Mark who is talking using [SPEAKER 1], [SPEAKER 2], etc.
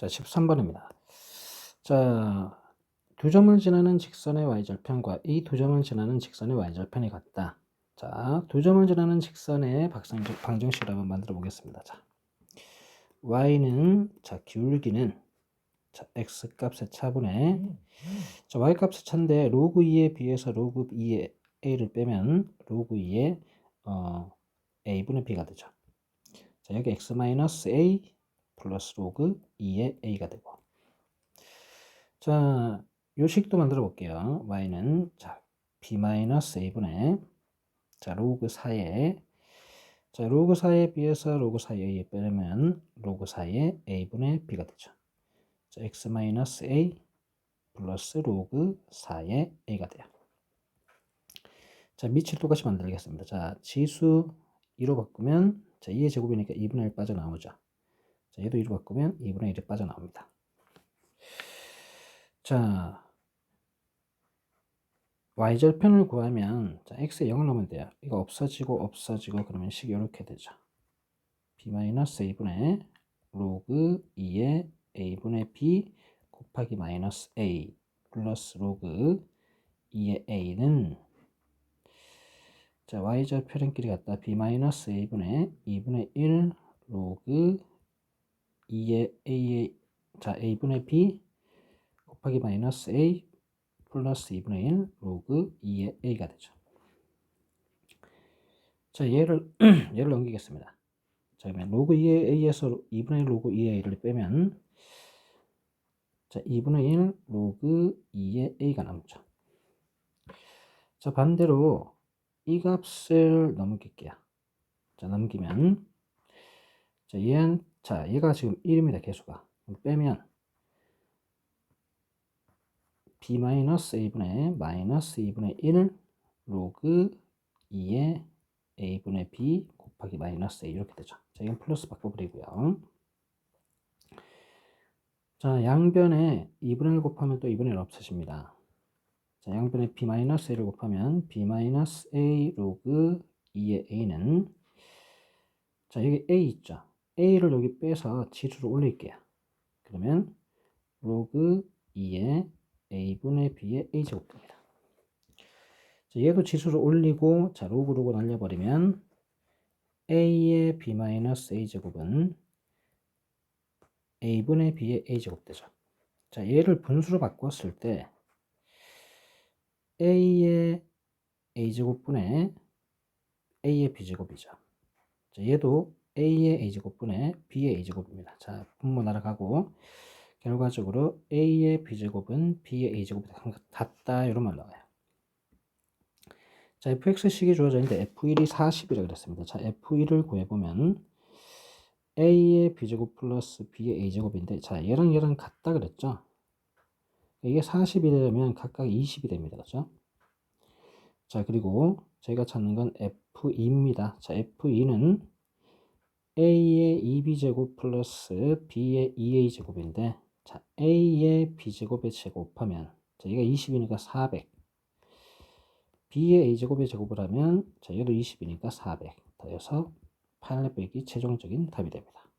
[SPEAKER 1] 자, 13번입니다. 자, 두 점을 지나는 직선의 y절편과 이 두 점을 지나는 직선의 y절편이 같다. 자, 두 점을 지나는 직선의 박상적 방정식을 한번 만들어 보겠습니다. 자, y는 자, 기울기는 자, x 값의 차분에 자, y 값의 차인데 로그 2에 비해서 로그 2의 a를 빼면 로그 2의 어, a분의 b가 되죠. 자, 여기 x 마이너스 a 플러스 로그 2의 a가 되고 자, 요 식도 만들어 볼게요. y는 자, b 마이너스 a분의 자, 로그 4에 자, 로그 4에 비해서 로그 4의 a에 빼면 로그 4의 a분의 b가 되죠. 자, x 마이너스 a 플러스 로그 4의 a가 돼요. 자, 밑을 똑같이 만들겠습니다. 자, 지수 2로 바꾸면 자, 2의 제곱이니까 2분의 1 빠져나오죠. 자, 얘도 2로 바꾸면 2분의 1이 빠져나옵니다. 자, y절편을 구하면 자, x에 0을 넣으면 돼요. 이거 없어지고 없어지고 그러면 식이 이렇게 되죠. b-a분의 로그 2의 a분의 b 곱하기 마이너스 a 플러스 로그 2의 a는 자 y절편끼리 갖다 b-a분의 2분의 1 로그 2의 a의 자 a분의 b 곱하기 마이너스 a 플러스 2분의 1 로그 2의 a가 되죠. 자 얘를 얘를 넘기겠습니다. 자 그러면 로그 2의 a에서 2분의 1 로그 2의 a를 빼면 자 2분의 1 로그 2의 a가 남죠. 자 반대로 이 값을 넘길게요. 자 넘기면 자 얘는 자 얘가 지금 1입니다. 개수가 빼면 b-a분의 마이너스 2분의 1 로그 2의 a분의 b 곱하기 마이너스 a 이렇게 되죠. 자, 이건 플러스 바꿔버리고요. 자, 양변에 2분의 1 곱하면 또 2분의 1 없어집니다. 자, 양변에 b 마이너스 a를 곱하면 b 마이너스 a 로그 2의 a는 자, 여기 a 있죠. A를 여기 빼서 지수를 올릴게요. 그러면 로그 2의 a분의 b의 a제곱입니다. 자, 얘도 지수를 올리고 자 로그 로그 날려버리면 a의 b 마이너스 a제곱은 a분의 b의 a제곱 되죠. 자 얘를 분수로 바꿨을 때 a의 a제곱분의 a의 b제곱이죠. 자 얘도 a의 a제곱분의 b의 a제곱입니다. 자 분모 날아가고 결과적으로 a의 b제곱은 b의 a제곱보다 같다 이런 말 나와요. 자 fx식이 주어져 있는데 f1이 40이라 그랬습니다. 자 f1을 구해보면 a의 b제곱 플러스 b의 a제곱인데 자 얘랑 얘랑 같다 그랬죠. 이게 40이 되면 각각 20이 됩니다. 그렇죠? 자 그리고 저희가 찾는 건 f2입니다. 자 f2는 a의 2b제곱 플러스 b의 2a제곱인데 자, A의 B제곱의 제곱하면 자, 얘가 20이니까 400 B의 A제곱의 제곱을 하면 자, 얘도 20이니까 400 더해서 800이 최종적인 답이 됩니다.